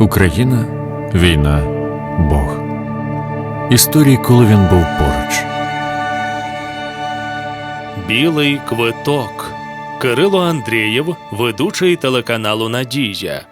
Україна, війна, Бог. Історії, коли він був поруч. Білий квиток. Кирило Андрієв, ведучий телеканалу Надія.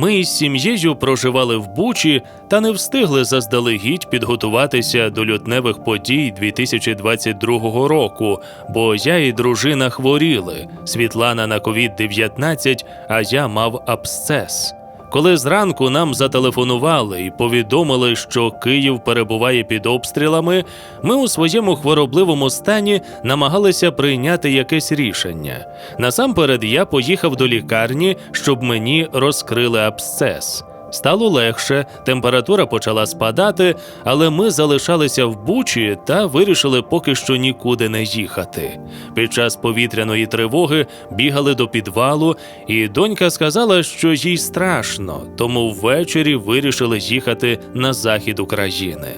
Ми із сім'єю проживали в Бучі та не встигли заздалегідь підготуватися до лютневих подій 2022 року, бо я і дружина хворіли. Світлана на COVID-19, а я мав абсцес. Коли зранку нам зателефонували і повідомили, що Київ перебуває під обстрілами, ми у своєму хворобливому стані намагалися прийняти якесь рішення. Насамперед я поїхав до лікарні, щоб мені розкрили абсцес. Стало легше, температура почала спадати, але ми залишалися в Бучі та вирішили поки що нікуди не їхати. Під час повітряної тривоги бігали до підвалу, і донька сказала, що їй страшно, тому ввечері вирішили їхати на захід України.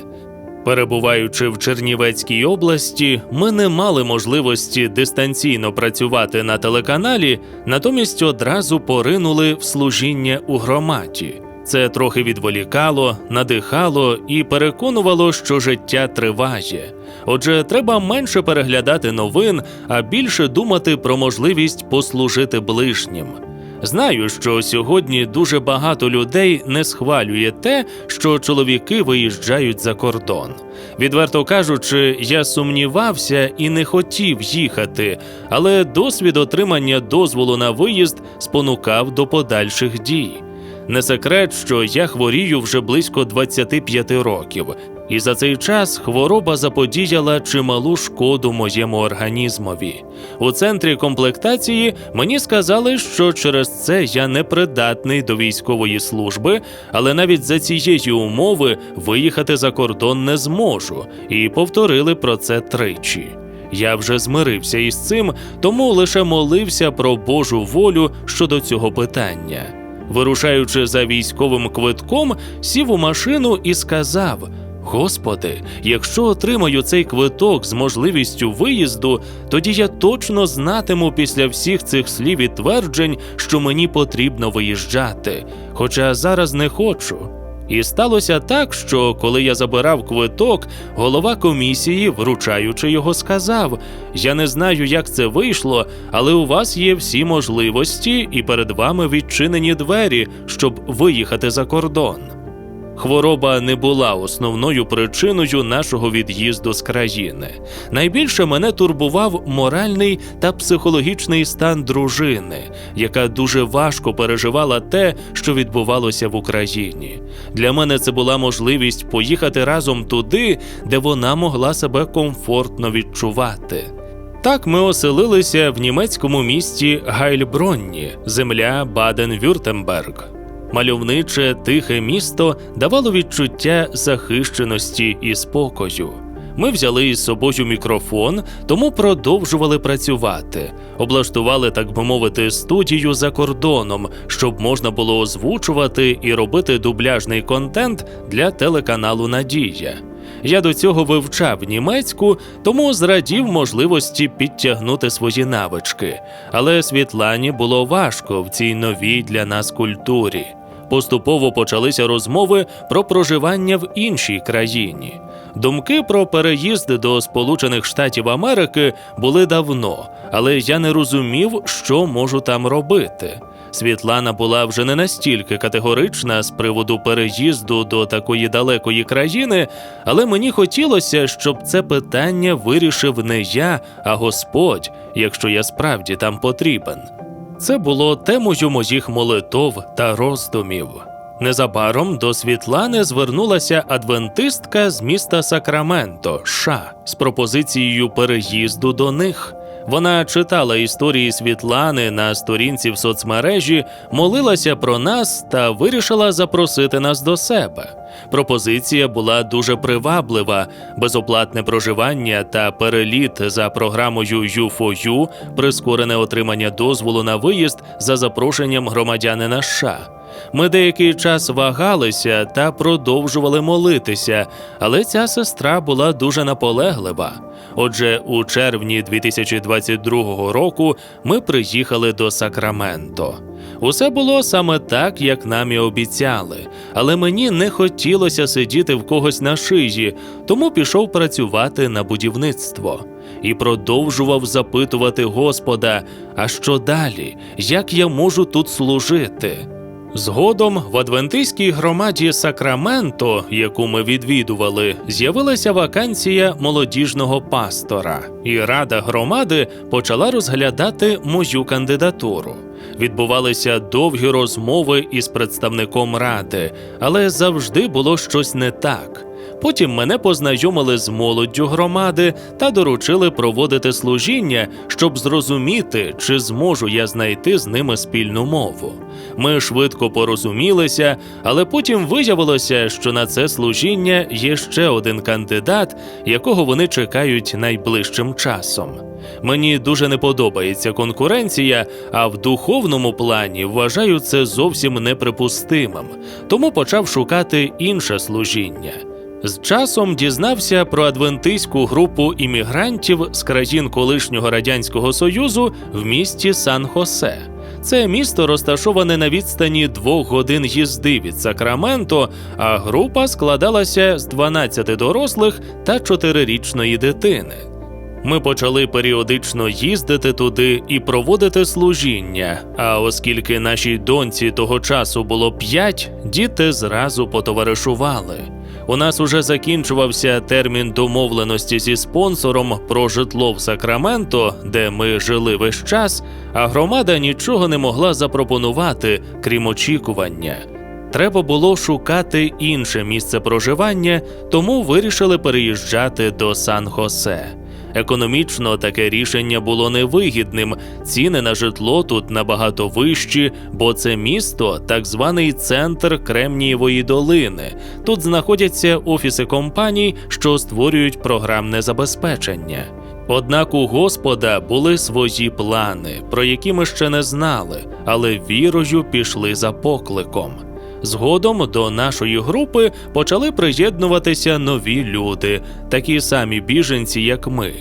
Перебуваючи в Чернівецькій області, ми не мали можливості дистанційно працювати на телеканалі, натомість одразу поринули в служіння у громаді. Це трохи відволікало, надихало і переконувало, що життя триває. Отже, треба менше переглядати новин, а більше думати про можливість послужити ближнім. Знаю, що сьогодні дуже багато людей не схвалює те, що чоловіки виїжджають за кордон. Відверто кажучи, я сумнівався і не хотів їхати, але досвід отримання дозволу на виїзд спонукав до подальших дій. Не секрет, що я хворію вже близько 25 років, і за цей час хвороба заподіяла чималу шкоду моєму організмові. У центрі комплектації мені сказали, що через це я непридатний до військової служби, але навіть за цієї умови виїхати за кордон не зможу, і повторили про це тричі. Я вже змирився із цим, тому лише молився про Божу волю щодо цього питання. Вирушаючи за військовим квитком, сів у машину і сказав: Господи, якщо отримаю цей квиток з можливістю виїзду, тоді я точно знатиму після всіх цих слів і тверджень, що мені потрібно виїжджати, хоча зараз не хочу. І сталося так, що коли я забирав квиток, голова комісії, вручаючи його, сказав: Я не знаю, як це вийшло, але у вас є всі можливості, і перед вами відчинені двері, щоб виїхати за кордон. Хвороба не була основною причиною нашого від'їзду з країни. Найбільше мене турбував моральний та психологічний стан дружини, яка дуже важко переживала те, що відбувалося в Україні. Для мене це була можливість поїхати разом туди, де вона могла себе комфортно відчувати. Так ми оселилися в німецькому місті Гайльбронні, земля Баден-Вюртемберг. Мальовниче тихе місто давало відчуття захищеності і спокою. Ми взяли із собою мікрофон, тому продовжували працювати, облаштували, так би мовити, студію за кордоном, щоб можна було озвучувати і робити дубляжний контент для телеканалу Надія. Я до цього вивчав німецьку, тому зрадів можливості підтягнути свої навички. Але Світлані було важко в цій новій для нас культурі. Поступово почалися розмови про проживання в іншій країні. Думки про переїзд до Сполучених Штатів Америки були давно, але я не розумів, що можу там робити. Світлана була вже не настільки категорична з приводу переїзду до такої далекої країни, але мені хотілося, щоб це питання вирішив не я, а Господь, якщо я справді там потрібен. Це було темою моїх молитов та роздумів. Незабаром до Світлани звернулася адвентистка з міста Сакраменто, США, з пропозицією переїзду до них. Вона читала історії Світлани на сторінці в соцмережі, молилася про нас та вирішила запросити нас до себе. Пропозиція була дуже приваблива, безоплатне проживання та переліт за програмою U4U, прискорене отримання дозволу на виїзд за запрошенням громадянина США. Ми деякий час вагалися та продовжували молитися, але ця сестра була дуже наполеглива. Отже, у червні 2022 року ми приїхали до Сакраменто. Усе було саме так, як нам і обіцяли, але мені не хотілося сидіти в когось на шиї, тому пішов працювати на будівництво. І продовжував запитувати Господа, а що далі, як я можу тут служити? Згодом в адвентистській громаді Сакраменто, яку ми відвідували, з'явилася вакансія молодіжного пастора, і рада громади почала розглядати мою кандидатуру. Відбувалися довгі розмови із представником ради, але завжди було щось не так. Потім мене познайомили з молоддю громади та доручили проводити служіння, щоб зрозуміти, чи зможу я знайти з ними спільну мову. Ми швидко порозумілися, але потім виявилося, що на це служіння є ще один кандидат, якого вони чекають найближчим часом. Мені дуже не подобається конкуренція, а в духовному плані вважаю це зовсім неприпустимим, тому почав шукати інше служіння. З часом дізнався про адвентистську групу іммігрантів з країн колишнього радянського союзу в місті Сан-Хосе. Це місто розташоване на відстані двох годин їзди від Сакраменто, а група складалася з 12 дорослих та 4-річної дитини. Ми почали періодично їздити туди і проводити служіння. А оскільки нашій доньці того часу було п'ять, діти зразу потоваришували. У нас уже закінчувався термін домовленості зі спонсором про житло в Сакраменто, де ми жили весь час, а громада нічого не могла запропонувати, крім очікування. Треба було шукати інше місце проживання, тому вирішили переїжджати до Сан-Хосе. Економічно таке рішення було невигідним. Ціни на житло тут набагато вищі, бо це місто так званий центр Кремнієвої долини. Тут знаходяться офіси компаній, що створюють програмне забезпечення. Однак у Господа були свої плани, про які ми ще не знали, але вірою пішли за покликом. Згодом до нашої групи почали приєднуватися нові люди, такі самі біженці, як ми.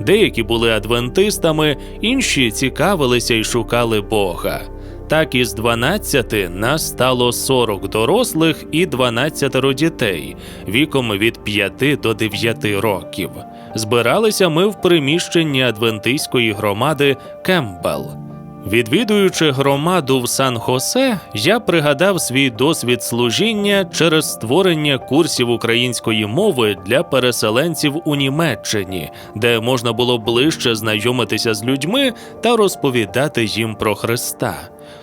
Деякі були адвентистами, інші цікавилися і шукали Бога. Так із 12 нас стало 40 дорослих і 12 дітей віком від 5 до 9 років. Збиралися ми в приміщенні адвентистської громади Кембел. Відвідуючи громаду в Сан-Хосе, я пригадав свій досвід служіння через створення курсів української мови для переселенців у Німеччині, де можна було ближче знайомитися з людьми та розповідати їм про Христа.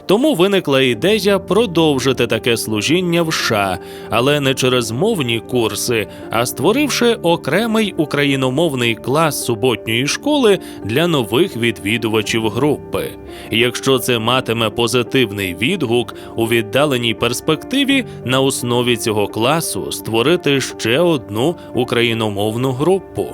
Тому виникла ідея продовжити таке служіння в США, але не через мовні курси, а створивши окремий україномовний клас суботньої школи для нових відвідувачів групи. Якщо це матиме позитивний відгук у віддаленій перспективі, на основі цього класу створити ще одну україномовну групу.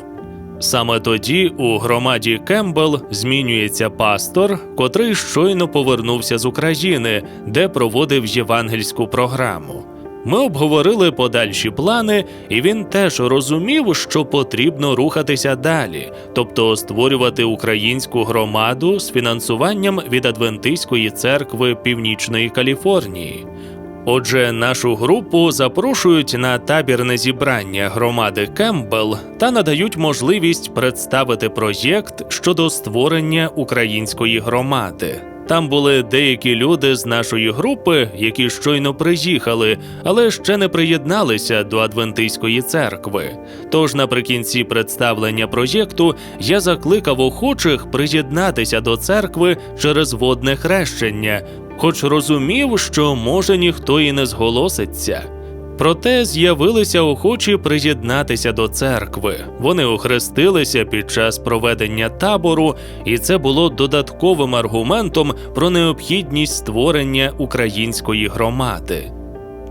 Саме тоді у громаді Кембл змінюється пастор, котрий щойно повернувся з України, де проводив євангельську програму. Ми обговорили подальші плани, і він теж розумів, що потрібно рухатися далі, тобто створювати українську громаду з фінансуванням від Адвентистської церкви Північної Каліфорнії. Отже, нашу групу запрошують на табірне зібрання громади Кембл та надають можливість представити проєкт щодо створення української громади. Там були деякі люди з нашої групи, які щойно приїхали, але ще не приєдналися до Адвентистської церкви. Тож наприкінці представлення проєкту я закликав охочих приєднатися до церкви через водне хрещення, хоч розумів, що може ніхто і не зголоситься. Проте з'явилися охочі приєднатися до церкви. Вони охрестилися під час проведення табору, і це було додатковим аргументом про необхідність створення української громади.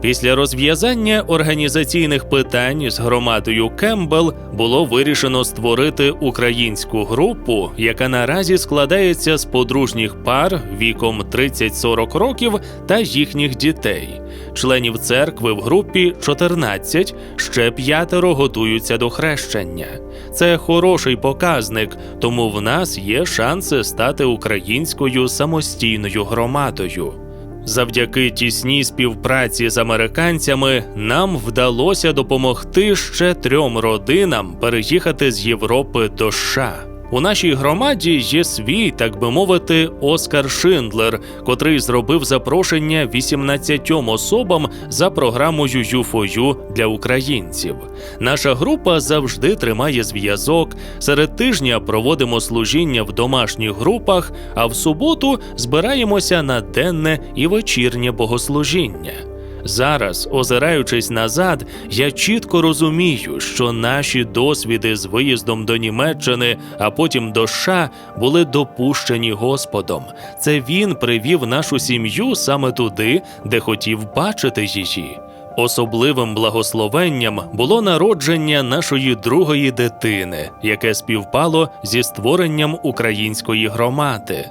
Після розв'язання організаційних питань з громадою Кембл було вирішено створити українську групу, яка наразі складається з подружніх пар віком 30-40 років та їхніх дітей. Членів церкви в групі 14, ще п'ятеро готуються до хрещення. Це хороший показник, тому в нас є шанси стати українською самостійною громадою. Завдяки тісній співпраці з американцями нам вдалося допомогти ще трьом родинам переїхати з Європи до США. У нашій громаді є свій, так би мовити, Оскар Шиндлер, котрий зробив запрошення 18 особам за програмою «Юфою» для українців. Наша група завжди тримає зв'язок. Серед тижня проводимо служіння в домашніх групах, а в суботу збираємося на денне і вечірнє богослужіння. Зараз, озираючись назад, я чітко розумію, що наші досвіди з виїздом до Німеччини, а потім до США, були допущені Господом. Це він привів нашу сім'ю саме туди, де хотів бачити її. Особливим благословенням було народження нашої другої дитини, яке співпало зі створенням української громади.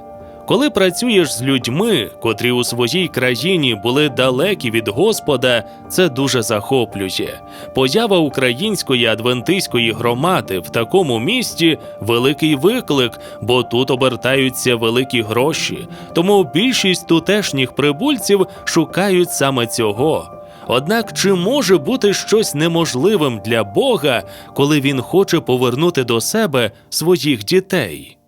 Коли працюєш з людьми, котрі у своїй країні були далекі від Господа, це дуже захоплює. Поява української адвентистської громади в такому місті великий виклик, бо тут обертаються великі гроші. Тому більшість тутешніх прибульців шукають саме цього. Однак чи може бути щось неможливим для Бога, коли він хоче повернути до себе своїх дітей?